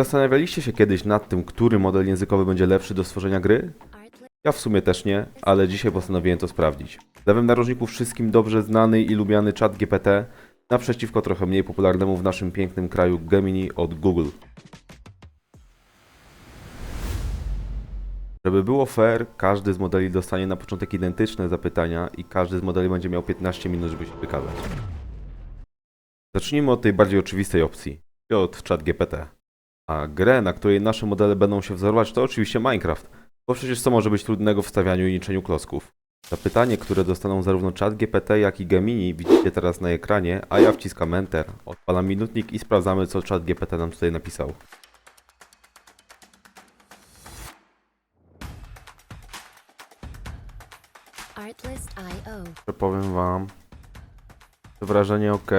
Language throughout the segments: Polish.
Zastanawialiście się kiedyś nad tym, który model językowy będzie lepszy do stworzenia gry? Ja w sumie też nie, ale dzisiaj postanowiłem to sprawdzić. Lewym narożniku wszystkim dobrze znany i lubiany chat GPT, naprzeciwko trochę mniej popularnemu w naszym pięknym kraju Gemini od Google. Żeby było fair, każdy z modeli dostanie na początek identyczne zapytania i każdy z modeli będzie miał 15 minut, żeby się wykazać. Zacznijmy od tej bardziej oczywistej opcji, od ChatGPT. A grę, na której nasze modele będą się wzorować, to oczywiście Minecraft, bo przecież co może być trudnego w stawianiu i liczeniu klocków? Zapytanie, które dostaną zarówno ChatGPT, jak i Gemini widzicie teraz na ekranie, a ja wciskam Enter, odpalam minutnik i sprawdzamy, co ChatGPT nam tutaj napisał. Powiem wam. To wrażenie ok,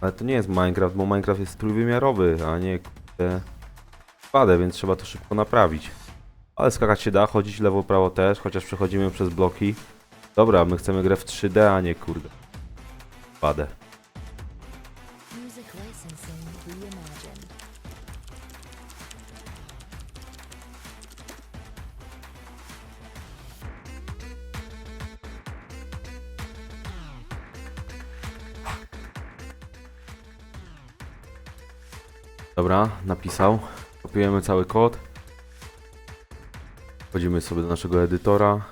ale to nie jest Minecraft, bo Minecraft jest trójwymiarowy, a nie kurde, spadę, więc trzeba to szybko naprawić. Ale skakać się da, chodzić lewo, prawo też, chociaż przechodzimy przez bloki. Dobra, my chcemy grę w 3D, a nie kurde. Reimagined. Dobra, napisał. Kopiujemy cały kod. Wchodzimy sobie do naszego edytora.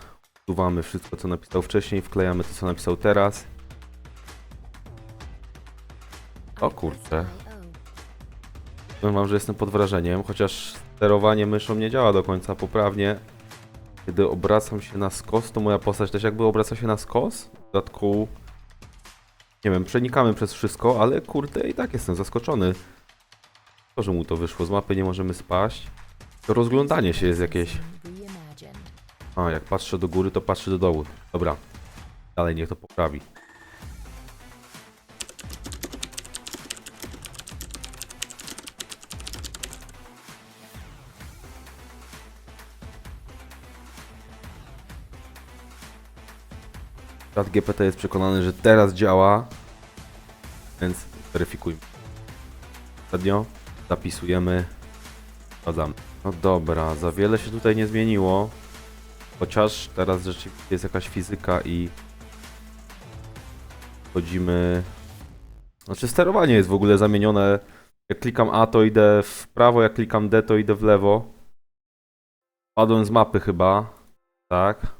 Usuwamy wszystko, co napisał wcześniej, wklejamy to, co napisał teraz. O kurczę. Powiem wam, że jestem pod wrażeniem, chociaż sterowanie myszą nie działa do końca poprawnie. Kiedy obracam się na skos, to moja postać też jakby obraca się na skos. W dodatku, nie wiem, przenikamy przez wszystko, ale kurde i tak jestem zaskoczony. To, że mu to wyszło, z mapy nie możemy spaść. To rozglądanie się jest jakieś. A, jak patrzę do góry, to patrzę do dołu. Dobra, dalej niech to poprawi. Chat GPT jest przekonany, że teraz działa, więc weryfikujmy. Ostatnio zapisujemy, sprawdzamy. No dobra, za wiele się tutaj nie zmieniło. Chociaż teraz rzeczywiście jest jakaś fizyka i wchodzimy. Znaczy sterowanie jest w ogóle zamienione. Jak klikam A to idę w prawo, jak klikam D to idę w lewo. Padłem z mapy chyba. Tak.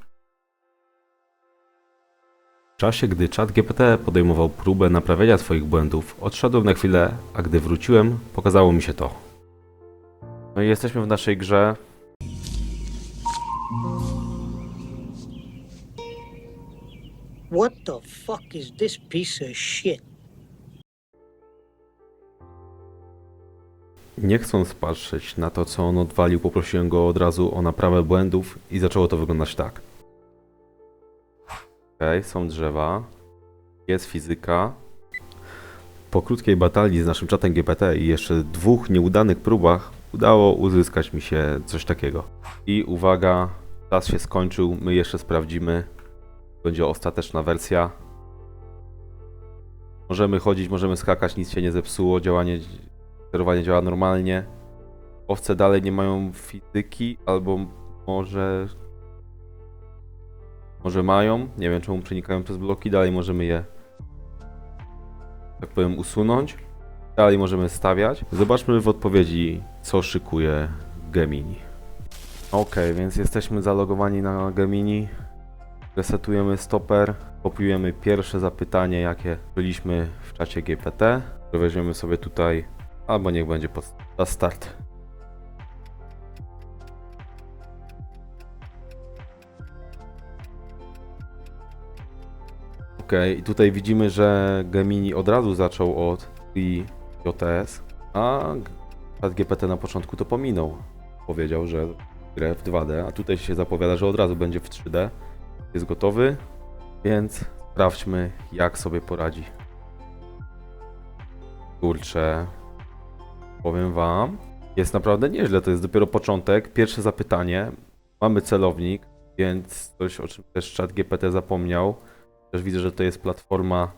W czasie, gdy czat GPT podejmował próbę naprawiania swoich błędów, odszedłem na chwilę, a gdy wróciłem, pokazało mi się to. No i jesteśmy w naszej grze. What the fuck is this piece of shit? Nie chcąc patrzeć na to, co on odwalił, poprosiłem go od razu o naprawę błędów i zaczęło to wyglądać tak. Okej, są drzewa, jest fizyka. Po krótkiej batalii z naszym czatem GPT i jeszcze dwóch nieudanych próbach udało uzyskać mi się coś takiego. I uwaga, czas się skończył, my jeszcze sprawdzimy. Będzie ostateczna wersja. Możemy chodzić, możemy skakać, nic się nie zepsuło, działanie sterowanie działa normalnie. Owce dalej nie mają fizyki, albo może. Może mają. Nie wiem, czemu przenikają przez bloki. Dalej możemy je, tak powiem, usunąć. Dalej możemy stawiać. Zobaczmy w odpowiedzi, co szykuje Gemini. Ok, więc jesteśmy zalogowani na Gemini. Resetujemy stoper. Kopiujemy pierwsze zapytanie, jakie byliśmy w czacie GPT. Weźmiemy sobie tutaj Albo niech będzie pod na start. Ok, i tutaj widzimy, że Gemini od razu zaczął od JTS, a GPT na początku to pominął. Powiedział, że grę w 2D, a tutaj się zapowiada, że od razu będzie w 3D. Jest gotowy, więc sprawdźmy, jak sobie poradzi. Kurczę, Powiem wam, jest naprawdę nieźle. To jest dopiero początek. Pierwsze zapytanie. Mamy celownik, więc coś o czym też czat GPT zapomniał. Też widzę, że to jest platforma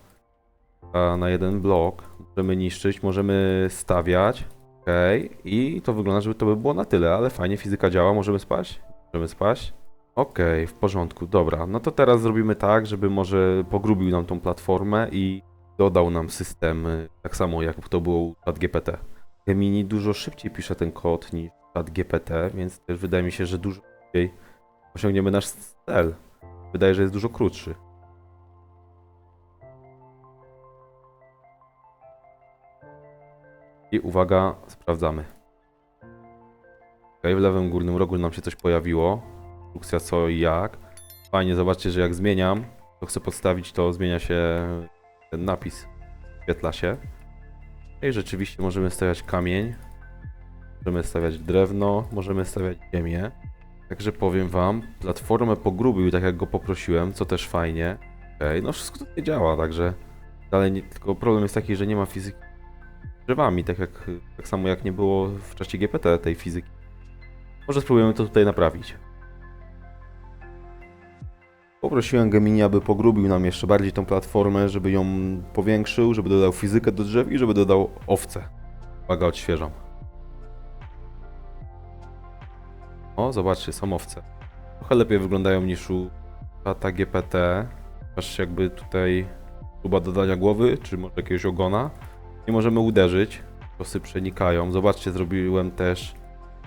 na jeden blok. Możemy niszczyć, możemy stawiać. Okej, i to wygląda, żeby to by było na tyle, ale fajnie, fizyka działa, możemy spać? Możemy spać? Okej, w porządku, dobra. No to teraz zrobimy tak, żeby może pogrubił nam tą platformę i dodał nam system, tak samo jak to było u ChatGPT. Gemini dużo szybciej pisze ten kod niż ChatGPT, więc też wydaje mi się, że dużo szybciej osiągniemy nasz cel. Wydaje, że jest dużo krótszy. I uwaga, sprawdzamy. Ok, w lewym górnym rogu nam się coś pojawiło. Instrukcja co i jak. Fajnie, zobaczcie, że jak zmieniam, to chcę podstawić, to zmienia się ten napis. Świetla się. I rzeczywiście możemy stawiać kamień. Możemy stawiać drewno, możemy stawiać ziemię. Także powiem wam, platformę pogrubił tak jak go poprosiłem, co też fajnie. Okej, no wszystko tutaj działa, także dalej nie, tylko problem jest taki, że nie ma fizyki drzewami, tak, jak, tak samo jak nie było w czasie GPT tej fizyki. Może spróbujemy to tutaj naprawić. Poprosiłem Gemini, aby pogrubił nam jeszcze bardziej tą platformę, żeby ją powiększył, żeby dodał fizykę do drzew i żeby dodał owce. Uwaga, odświeżam. O, zobaczcie, są owce. Trochę lepiej wyglądają niż u Tata GPT. Masz jakby tutaj próba dodania głowy, czy może jakiegoś ogona. Nie możemy uderzyć, kosy przenikają. Zobaczcie, zrobiłem też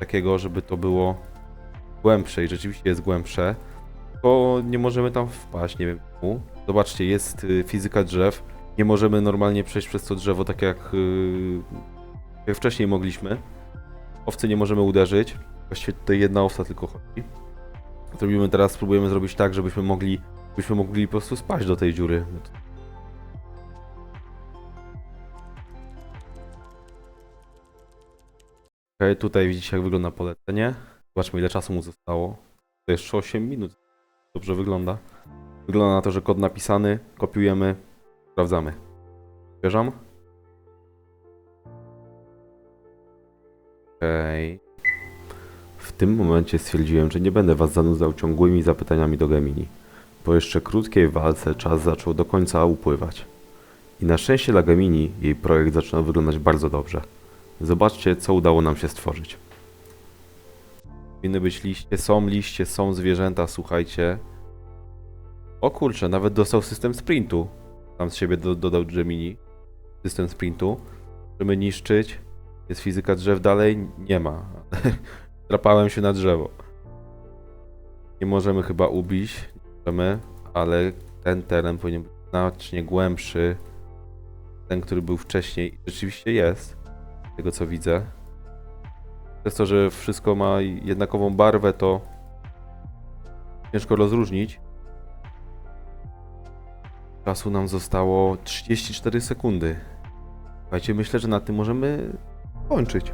takiego, żeby to było głębsze i rzeczywiście jest głębsze. Tylko nie możemy tam wpaść, nie wiem czemu. Zobaczcie, jest y, fizyka drzew. Nie możemy normalnie przejść przez to drzewo tak jak, y, jak wcześniej mogliśmy. Owcy nie możemy uderzyć. Właściwie tutaj jedna owca tylko chodzi. Zrobimy teraz, spróbujemy zrobić tak, żebyśmy mogli, byśmy mogli po prostu spaść do tej dziury. Okej, tutaj widzicie jak wygląda polecenie. Zobaczmy ile czasu mu zostało. To jeszcze 8 minut. Dobrze wygląda. Wygląda na to, że kod napisany, kopiujemy, sprawdzamy. Bierzam. Okej. W tym momencie stwierdziłem, że nie będę was zanudzał ciągłymi zapytaniami do Gemini. Po jeszcze krótkiej walce czas zaczął do końca upływać. I na szczęście dla Gemini jej projekt zaczyna wyglądać bardzo dobrze. Zobaczcie, co udało nam się stworzyć. Powinny być liście, są liście, są zwierzęta, słuchajcie. O kurczę, nawet dostał system sprintu. Tam z siebie do, dodał Gemini. System sprintu. Możemy niszczyć. Jest fizyka drzew dalej? Nie ma. Drapałem się na drzewo. Nie możemy chyba ubić. Nie możemy, ale ten teren powinien być znacznie głębszy. Ten, który był wcześniej. Rzeczywiście jest. Tego co widzę. Przez to, że wszystko ma jednakową barwę, to ciężko rozróżnić. Czasu nam zostało 34 sekundy. Słuchajcie, myślę, że na tym możemy kończyć.